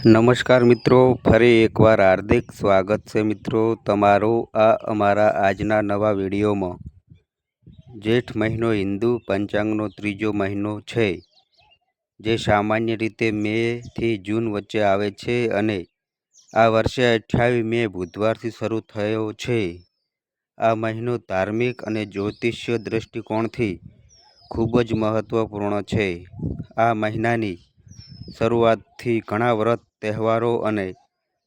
નમસ્કાર મિત્રો, ફરી એકવાર હાર્દિક સ્વાગત છે મિત્રો તમારું આ અમારા આજના નવા વિડીયોમાં. જેઠ મહિનો હિન્દુ, પંચાંગનો ત્રીજો મહિનો છે. જે સામાન્ય રીતે મેથી જૂન વચ્ચે આવે છે અને આ વર્ષે અઠ્યાવીસ મે બુધવારથી શરૂ થયો છે. આ મહિનો ધાર્મિક અને જ્યોતિષ્ય દૃષ્ટિકોણથી ખૂબ જ મહત્વપૂર્ણ છે. આ મહિનાની શરૂઆતથી ઘણા વ્રત તહેવારો અને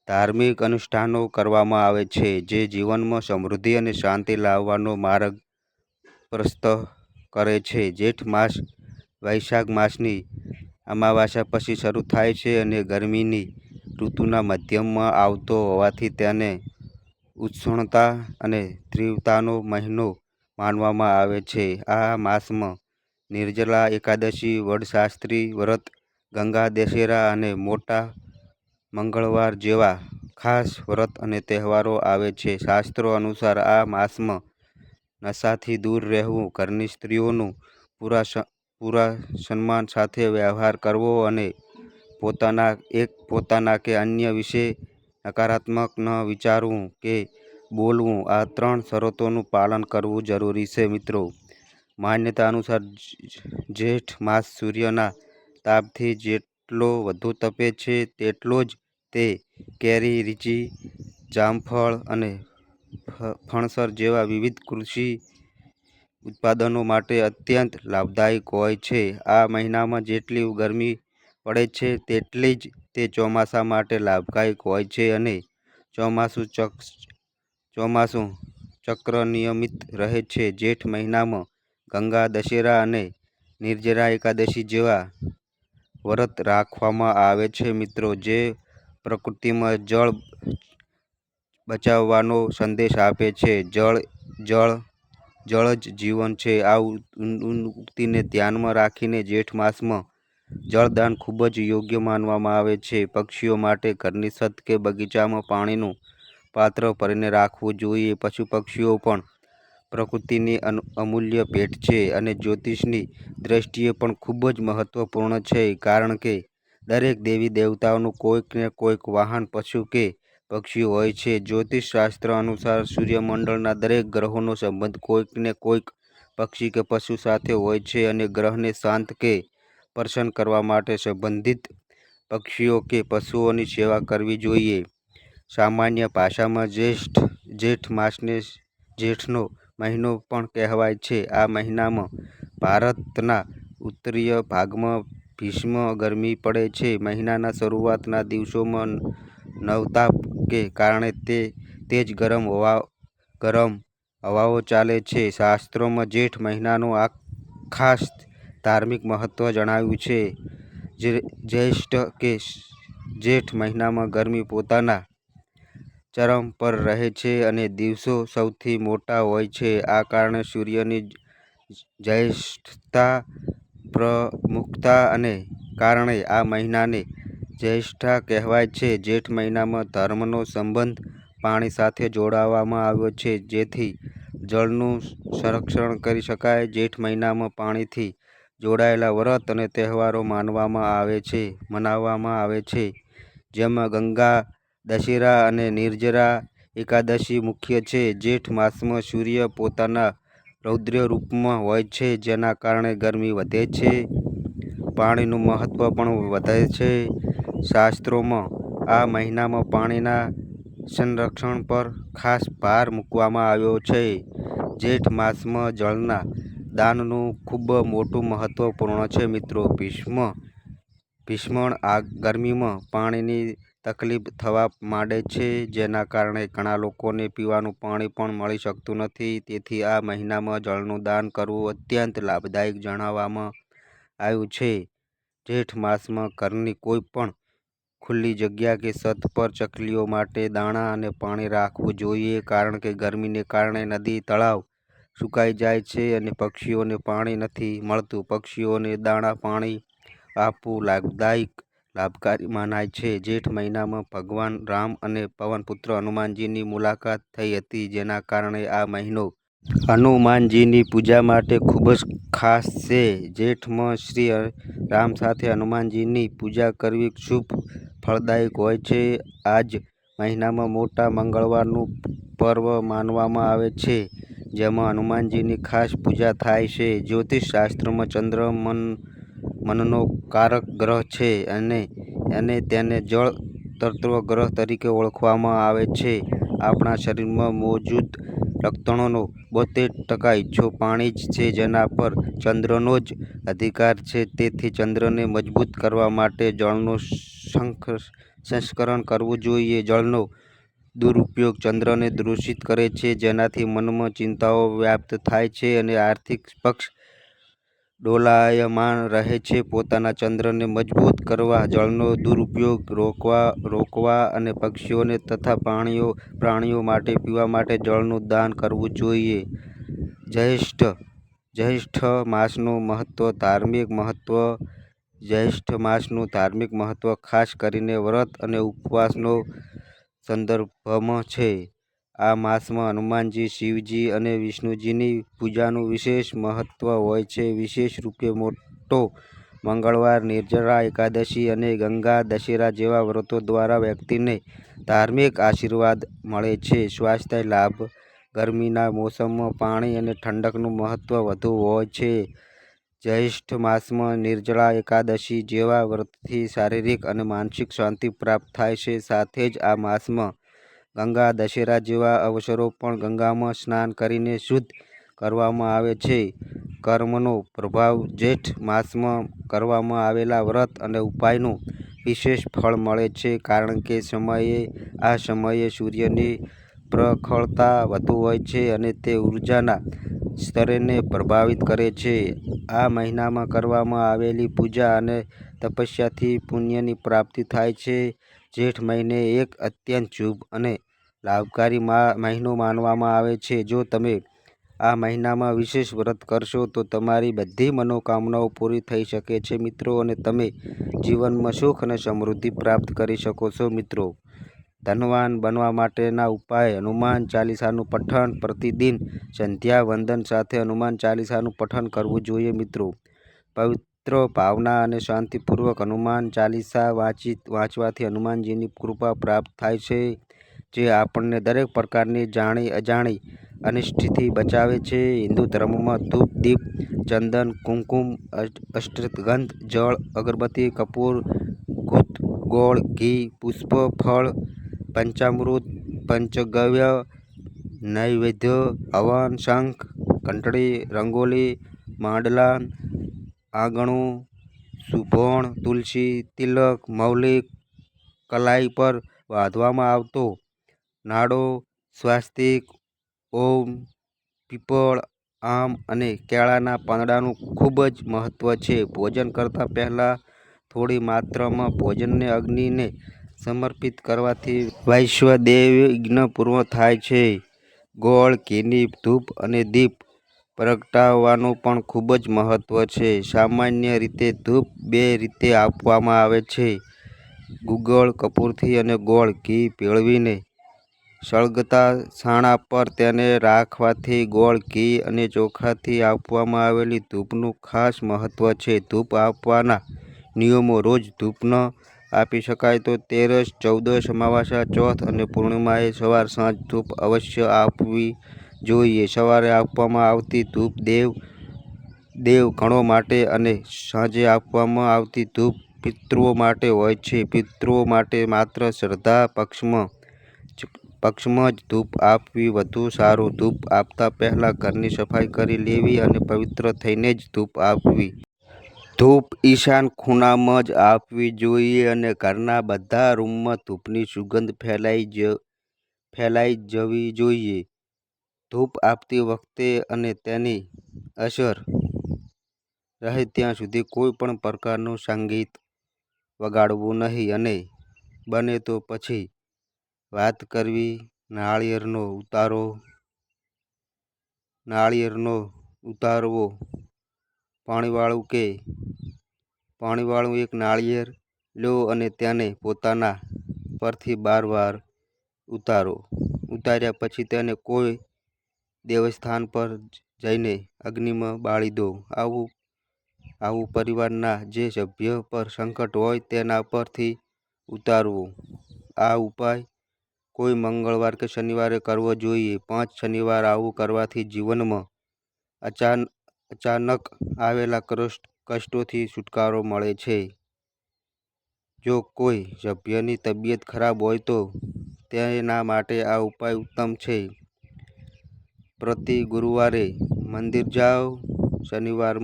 ધાર્મિક અનુષ્ઠાનો કરવામાં આવે છે, જે જીવનમાં સમૃદ્ધિ અને શાંતિ લાવવાનો માર્ગ પ્રસ્ત કરે છે. જેઠ માસ, વૈશાખ માસની અમાવાસ્યા પછી શરૂ થાય છે અને ગરમીની ઋતુના મધ્યમમાં આવતો હોવાથી તેને ઉષ્ણતા અને તીવ્રતાનો મહિનો માનવામાં આવે છે. આ માસમાં નિર્જલા એકાદશી, વડશાસ્ત્રી વ્રત, ગંગા દશેરા અને મોટા મંગળવાર જેવા ખાસ વ્રત અને તહેવારો આવે છે. શાસ્ત્રો અનુસાર આ માસમાં નશાથી દૂર રહેવું, ઘરની સ્ત્રીઓનું પૂરા પૂરા સન્માન સાથે વ્યવહાર કરવો અને પોતાના, એક પોતાના કે અન્ય વિશે નકારાત્મક ન વિચારવું કે બોલવું, આ ત્રણ શરતોનું પાલન કરવું જરૂરી છે મિત્રો. માન્યતા અનુસાર જેઠ માસ સૂર્યના તાપથી જેટલો વધુ તપે છે, તેટલો જ તે કેરી, રીચી, જામફળ અને ફણસર જેવા વિવિધ કૃષિ ઉત્પાદનો માટે અત્યંત લાભદાયક હોય છે. આ મહિનામાં જેટલી ગરમી પડે છે, તેટલી જ તે ચોમાસા માટે લાભદાયક હોય છે અને ચોમાસું ચક, ચોમાસું ચક્ર નિયમિત રહે છે. જેઠ મહિનામાં ગંગા, દશેરા અને નિર્જરા એકાદશી જેવા વ્રત રાખવામાં આવે છે. મિત્રો, જે પ્રકૃતિમાં જળ બચાવવાનો સંદેશ આપે છે. જળ જળ જળ જ જીવન છે. આ ઉક્તિને ધ્યાનમાં રાખીને જેઠ માસમાં જળદાન ખૂબ જ યોગ્ય માનવામાં આવે છે. પક્ષીઓ માટે ઘરની છત કે બગીચામાં પાણીનું પાત્ર ભરીને રાખવું જોઈએ. પશુ પક્ષીઓ પણ પ્રકૃતિની અમૂલ્ય ભેટ છે અને જ્યોતિષની દ્રષ્ટિએ પણ ખૂબ જ મહત્ત્વપૂર્ણ છે. કારણ કે દરેક દેવી દેવતાઓનું કોઈક ને કોઈક વાહન, પશુ કે પક્ષી હોય છે. જ્યોતિષ શાસ્ત્ર અનુસાર સૂર્યમંડળના દરેક ગ્રહોનો સંબંધ કોઈક ને કોઈક પક્ષી કે પશુ સાથે હોય છે અને ગ્રહને શાંત કે પ્રસન્ન કરવા માટે સંબંધિત પક્ષીઓ કે પશુઓની સેવા કરવી જોઈએ. સામાન્ય ભાષામાં જ્યેષ્ઠ, જેઠ માસને જેઠનો મહિનો પણ કહેવાય છે. આ મહિનામાં ભારતના ઉત્તરીય ભાગમાં ભીષણ ગરમી પડે છે. મહિનાના શરૂઆતના દિવસોમાં નવતાપ કે કારણે તે તેજ ગરમ હવા, ગરમ હવાઓ ચાલે છે. શાસ્ત્રોમાં જેઠ મહિનાનું આ ખાસ ધાર્મિક મહત્વ જણાવ્યું છે. જ્યેષ્ઠ કે જેઠ મહિનામાં ગરમી પોતાના ચરમ પર રહે છે અને દિવસો સૌથી મોટા હોય છે. આ કારણે સૂર્યની જ્યેષ્ઠતા પ્રમુખતા અને કારણે આ મહિનાને જ્યેષ્ઠા કહેવાય છે. જેઠ મહિનામાં ધર્મનો સંબંધ પાણી સાથે જોડવામાં આવ્યો છે, જેથી જળનું સંરક્ષણ કરી શકાય. જેઠ મહિનામાં પાણીથી જોડાયેલા વ્રત અને તહેવારો માનવામાં આવે છે, મનાવવામાં આવે છે. જેમાં ગંગા, દશેરા અને નિર્જરા એકાદશી મુખ્ય છે. જેઠ માસમાં સૂર્ય પોતાના રૌદ્ર રૂપમાં હોય છે, જેના કારણે ગરમી વધે છે. પાણીનું મહત્ત્વ પણ વધે છે. શાસ્ત્રોમાં આ મહિનામાં પાણીના સંરક્ષણ પર ખાસ ભાર મૂકવામાં આવ્યો છે. જેઠ માસમાં જળના દાનનું ખૂબ મોટું મહત્ત્વપૂર્ણ છે મિત્રો. ભીષ્મ, ભીષ્મણ આ ગરમીમાં પાણીની તકલીફ થવા માંડે છે, જેના કારણે ઘણા લોકોને પીવાનું પાણી પણ મળી શકતું નથી. તેથી આ મહિનામાં જળનું દાન કરવું અત્યંત લાભદાયક જણાવવામાં આવ્યું છે. જેઠ માસમાં ઘરની કોઈ પણ ખુલ્લી જગ્યા કે છત પર ચકલીઓ માટે દાણા અને પાણી રાખવું જોઈએ, કારણ કે ગરમીને કારણે નદી, તળાવ સુકાઈ જાય છે અને પક્ષીઓને પાણી નથી મળતું. પક્ષીઓને દાણા, પાણી આપવું લાભદાયક લાભકારી મનાય છે. જેઠ મહિનામાં ભગવાન રામ અને પવનપુત્ર હનુમાનજીની મુલાકાત થઈ હતી, જેના કારણે આ મહિનો હનુમાનજીની પૂજા માટે ખૂબ જ ખાસ છે. જેઠમાં શ્રી રામ સાથે હનુમાનજીની પૂજા કરવી શુભ ફળદાયક હોય છે. આ જ મહિનામાં મોટા મંગળવારનું પર્વ માનવામાં આવે છે, જેમાં હનુમાનજીની ખાસ પૂજા થાય છે. જ્યોતિષ શાસ્ત્રમાં ચંદ્ર મન મનનો કારક ગ્રહ છે અને અને તેને જળ તત્વ ગ્રહ તરીકે ઓળખવામાં આવે છે. આપણા શરીરમાં મોજૂદ રક્તણોનો બોતેર ટકા હિસ્સો પાણી જ છે જેના પર ચંદ્રનો જ અધિકાર છે. તેથી ચંદ્રને મજબૂત કરવા માટે જળનું સંસ્કરણ કરવું જોઈએ. જળનો દુરુપયોગ ચંદ્રને દૂષિત કરે છે જેનાથી મનમાં ચિંતાઓ વ્યાપ્ત થાય છે અને આર્થિક પક્ષ ડોલાયમાન રહે છે. પોતાના ચંદ્રને મજબૂત કરવા, જળનો દુરુપયોગ રોકવા રોકવા અને પક્ષીઓને તથા પ્રાણીઓ પ્રાણીઓ માટે, પીવા માટે જળનું દાન કરવું જોઈએ. જ્યેષ્ઠ જ્યેષ્ઠ માસનું મહત્ત્વ ધાર્મિક મહત્ત્વ જ્યેષ્ઠ માસનું ધાર્મિક મહત્ત્વ ખાસ કરીને વ્રત અને ઉપવાસનો સંદર્ભમાં છે. આ માસમાં હનુમાનજી, શિવજી અને વિષ્ણુજીની પૂજાનું વિશેષ મહત્વ હોય છે. વિશેષ રૂપે મોટો મંગળવાર નિર્જળા એકાદશી અને ગંગા દશેરા જેવા વ્રતો દ્વારા વ્યક્તિને ધાર્મિક આશીર્વાદ મળે છે. સ્વાસ્થ્ય, લાભ, ગરમીના મોસમમાં પાણી અને ઠંડકનું મહત્વ વધુ હોય છે. જ્યેષ્ઠ માસમાં નિર્જળા એકાદશી જેવા વ્રતથી શારીરિક અને માનસિક શાંતિ પ્રાપ્ત થાય છે. સાથે જ આ માસમાં ગંગા દશેરા જેવા અવસરો પણ ગંગામાં સ્નાન કરીને શુદ્ધ કરવામાં આવે છે. કર્મનો પ્રભાવ જેઠ માસમાં કરવામાં આવેલા વ્રત અને ઉપાયનું વિશેષ ફળ મળે છે કારણ કે સમયે, આ સમયે સૂર્યની પ્રખળતા વધુ હોય છે અને તે ઉર્જાના સ્તરને પ્રભાવિત કરે છે. આ મહિનામાં કરવામાં આવેલી પૂજા અને તપસ્યાથી પુણ્યની પ્રાપ્તિ થાય છે. જેઠ મહિને એક અત્યંત શુભ અને લાભકારી મહિનો માનવામાં આવે છે. જો તમે આ મહિનામાં વિશેષ વ્રત કરશો તો તમારી બધી મનોકામનાઓ પૂરી થઈ શકે છે મિત્રો અને તમે જીવનમાં સુખ અને સમૃદ્ધિ પ્રાપ્ત કરી શકો છો મિત્રો. ધનવાન બનવા માટેના ઉપાય, હનુમાન ચાલીસાનું પઠન પ્રતિદિન સંધ્યા વંદન સાથે હનુમાન ચાલીસાનું પઠન કરવું જોઈએ મિત્રો. પવિત્ર ભાવના અને શાંતિપૂર્વક હનુમાન ચાલીસા વાંચી, વાંચવાથી હનુમાનજીની કૃપા પ્રાપ્ત થાય છે, જે આપણને દરેક પ્રકારની જાણી, અજાણી અનિષ્ટથી બચાવે છે. હિન્દુ ધર્મમાં ધૂપ, દીપ, ચંદન, કુમકુમ અષ્ટગંધ, જળ, અગરબત્તી, કપૂર ગુત ગોળ, ઘી, પુષ્પ, ફળ, પંચામૃત, પંચગવ્ય, નૈવેદ્ય, હવન, શંખ ઘંટડી રંગોલી માંડલા આંગણું, સુભોણ, તુલસી, તિલક, મૌલિક, કલાઈ પર બાંધવામાં આવતો નાડો, સ્વાસ્તિક, ઓમ, પીપળ, આમ અને કેળાના પાંદડાનું ખૂબ જ મહત્ત્વ છે. ભોજન કરતાં પહેલાં થોડી માત્રામાં ભોજનને અગ્નિને સમર્પિત કરવાથી વૈશ્વદેવયજ્ઞ પૂર્ણ થાય છે. ગોળ, ઘીની ધૂપ અને દીપ પ્રગટાવવાનું પણ ખૂબ જ મહત્ત્વ છે. સામાન્ય રીતે ધૂપ બે રીતે આપવામાં આવે છે. ગુગળ, કપૂરથી અને ગોળ ઘી ભેળવીને. સળગતા છાણા પર તેને રાખવાથી ગોળ, ઘી અને ચોખાથી આપવામાં આવેલી ધૂપનું ખાસ મહત્ત્વ છે. ધૂપ આપવાના નિયમો રોજ ધૂપ ન આપી શકાય તો તેરસ, ચૌદસ અમાવાસા ચોથ અને પૂર્ણિમાએ સવાર સાંજ ધૂપ અવશ્ય આપવી જોઈએ. સવારે આપવામાં આવતી ધૂપ દેવ દેવ ગણો માટે અને સાંજે આપવામાં આવતી ધૂપ પિતૃઓ માટે હોય છે. પિતૃઓ માટે માત્ર શ્રદ્ધા પક્ષમાં પક્ષમાં જ ધૂપ આપવી વધુ સારું. ધૂપ આપતા પહેલાં ઘરની સફાઈ કરી લેવી અને પવિત્ર થઈને જ ધૂપ આપવી. ધૂપ ઈશાન ખૂણામાં જ આપવી જોઈએ અને ઘરના બધા રૂમમાં ધૂપની સુગંધ ફેલાઈ જ, ફેલાઈ જવી જોઈએ. ધૂપ આપતી વખતે અને તેની અસર રહે ત્યાં સુધી કોઈ પણ પ્રકારનું સંગીત વગાડવું નહીં અને બને તો પછી વાત કરવી, નાળિયેરનો ઉતારો, નાળિયેરનો ઉતારવો, પાણીવાળું કે પાણીવાળું એક નાળિયેર લો અને તેને પોતાના પરથી બાર વાર ઉતારો. ઉતાર્યા પછી તેને કોઈ દેવસ્થાન પર જઈને અગ્નિમાં બાળી દો. આવું આવું પરિવારના જે સભ્ય પર સંકટ હોય તેના પરથી ઉતારવું. આ ઉપાય કોઈ મંગળવાર કે શનિવારે કરવો જોઈએ. પાંચ શનિવાર આવું કરવાથી જીવનમાં અચાન, અચાનક આવેલા કષ્ટ, કષ્ટોથી છુટકારો મળે છે. જો કોઈ સભ્યની તબિયત ખરાબ હોય તો તેના માટે આ ઉપાય ઉત્તમ છે. પ્રતિ ગુરુવારે મંદિર જાઓ. શનિવાર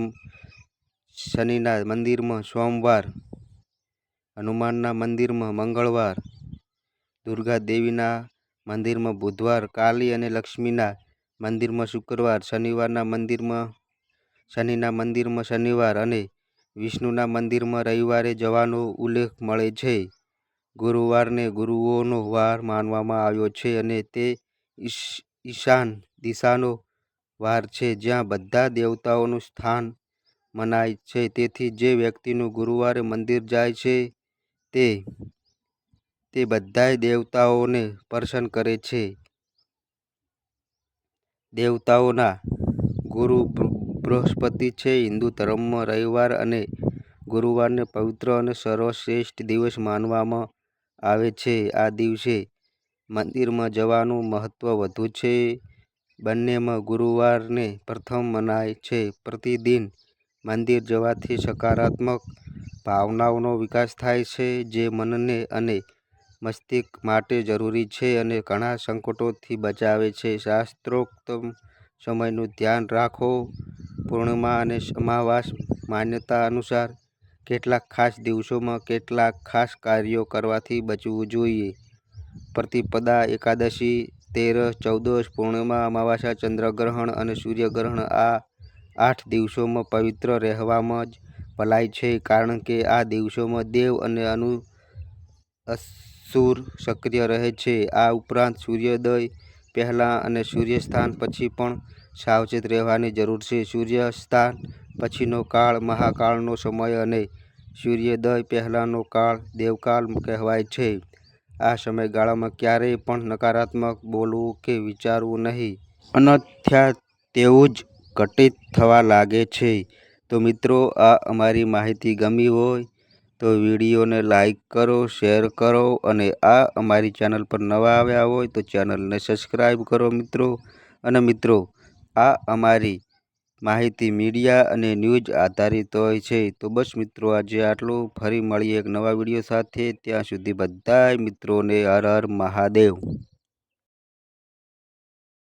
શનિના મંદિરમાં સોમવાર, હનુમાનના મંદિરમાં મંગળવાર, દુર્ગા દેવીના મંદિરમાં બુધવાર, કાલી અને લક્ષ્મીના મંદિરમાં શુક્રવાર, શનિવારના મંદિરમાં, શનિના મંદિરમાં શનિવાર અને વિષ્ણુના મંદિરમાં રવિવારે જવાનો ઉલ્લેખ મળે છે. ગુરુવારને ગુરુઓનો વાર માનવામાં આવ્યો છે અને તે ઈશાન દિશાનો વાર છે જ્યાં બધા દેવતાઓનું સ્થાન મનાય છે. તેથી જે વ્યક્તિનું ગુરુવારે મંદિર જાય છે તે તે બધાય દેવતાઓને પ્રસન્ન કરે છે. દેવતાઓના ગુરુ બૃહસ્પતિ છે. હિન્દુ ધર્મમાં રવિવાર અને ગુરુવારને પવિત્ર અને સર્વશ્રેષ્ઠ દિવસ માનવામાં આવે છે. આ દિવસે મંદિરમાં જવાનું મહત્ત્વ વધુ છે. બંનેમાં ગુરુવારને પ્રથમ મનાય છે. પ્રતિદિન મંદિર જવાથી સકારાત્મક ભાવનાઓનો વિકાસ થાય છે, જે મનને અને મસ્તિષ્ક માટે જરૂરી છે અને ઘણા સંકટોથી બચાવે છે. શાસ્ત્રોક્ત સમયનું ધ્યાન રાખો. પૂર્ણિમા અને સમાવાસ માન્યતા અનુસાર કેટલાક ખાસ દિવસોમાં કેટલાક ખાસ કાર્યો કરવાથી બચવું જોઈએ. પ્રતિપદા એકાદશી, તેર, ચૌદશ, પૂર્ણિમા, અમાવાસ્યા, ચંદ્રગ્રહણ અને સૂર્યગ્રહણ આ આઠ દિવસોમાં પવિત્ર રહેવામાં જ ભલાય છે કારણ કે આ દિવસોમાં દેવ અને અનુ અસુર સક્રિય રહે છે. આ ઉપરાંત સૂર્યોદય પહેલાં અને સૂર્યસ્થાન પછી પણ સાવચેત રહેવાની જરૂર છે. સૂર્યસ્થાન પછીનો કાળ મહાકાળનો સમય અને સૂર્યોદય પહેલાંનો કાળ દેવકાળ કહેવાય છે. આ સમયગાળામાં ક્યારેય પણ નકારાત્મક બોલવું કે વિચારવું નહીં. અનથ્યા તેવું જ ઘટિત થવા લાગે છે. તો મિત્રો, આ અમારી માહિતી ગમી હોય તો વિડીયોને લાઈક કરો, શેર કરો અને આ અમારી ચેનલ પર નવા આવ્યા હોય તો ચેનલને સબસ્ક્રાઈબ કરો મિત્રો. અને મિત્રો, આ અમારી માહિતી મીડિયા અને ન્યૂઝ આધારિત હોય છે. તો બસ મિત્રો, આજે આટલું. ફરી મળીએ એક નવા વીડિયો સાથે. ત્યાં સુધી બધાય મિત્રોને હર હર મહાદેવ.